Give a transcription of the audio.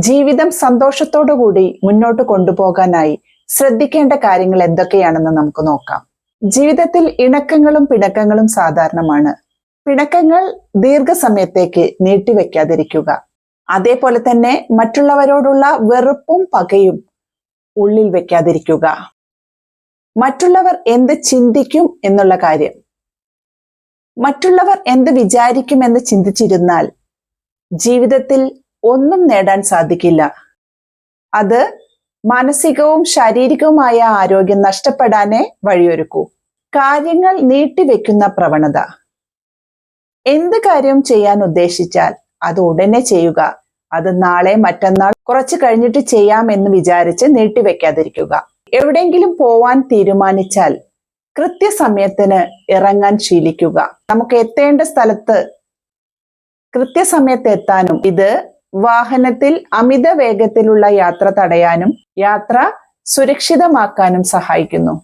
ജീവിതം സന്തോഷത്തോടുകൂടി മുന്നോട്ട് കൊണ്ടുപോകാനായി ശ്രദ്ധിക്കേണ്ട കാര്യങ്ങൾ എന്തൊക്കെയാണെന്ന് നമുക്ക് നോക്കാം. ജീവിതത്തിൽ ഇണക്കങ്ങളും പിണക്കങ്ങളും സാധാരണമാണ്. പിണക്കങ്ങൾ ദീർഘസമയത്തേക്ക് നീട്ടിവെക്കാതിരിക്കുക. അതേപോലെ തന്നെ മറ്റുള്ളവരോടുള്ള വെറുപ്പും പകയും ഉള്ളിൽ വെക്കാതിരിക്കുക. മറ്റുള്ളവർ എന്ത് ചിന്തിക്കും എന്നുള്ള കാര്യം. മറ്റുള്ളവർ എന്ത് വിചാരിക്കുമെന്ന് ചിന്തിച്ചിരുന്നാൽ ജീവിതത്തിൽ ഒന്നും നേടാൻ സാധിക്കില്ല. അത് മാനസികവും ശാരീരികവുമായ ആരോഗ്യം നഷ്ടപ്പെടാനേ വഴിയൊരുക്കൂ. കാര്യങ്ങൾ നീട്ടിവെക്കുന്ന പ്രവണത. എന്ത് കാര്യം ചെയ്യാൻ ഉദ്ദേശിച്ചാൽ അത് ഉടനെ ചെയ്യുക. അത് നാളെ മറ്റന്നാൾ കുറച്ച് കഴിഞ്ഞിട്ട് ചെയ്യാം എന്ന് വിചാരിച്ച് നീട്ടിവെക്കാതിരിക്കുക. എവിടെയെങ്കിലും പോവാൻ തീരുമാനിച്ചാൽ കൃത്യസമയത്തിന് ഇറങ്ങാൻ ശീലിക്കുക. നമുക്ക് എത്തേണ്ട സ്ഥലത്ത് കൃത്യസമയത്ത് എത്താനും ഇത് വാഹനത്തിൽ അമിത വേഗത്തിലുള്ള യാത്ര തടയാനും യാത്ര സുരക്ഷിതമാക്കാനും സഹായിക്കുന്നു.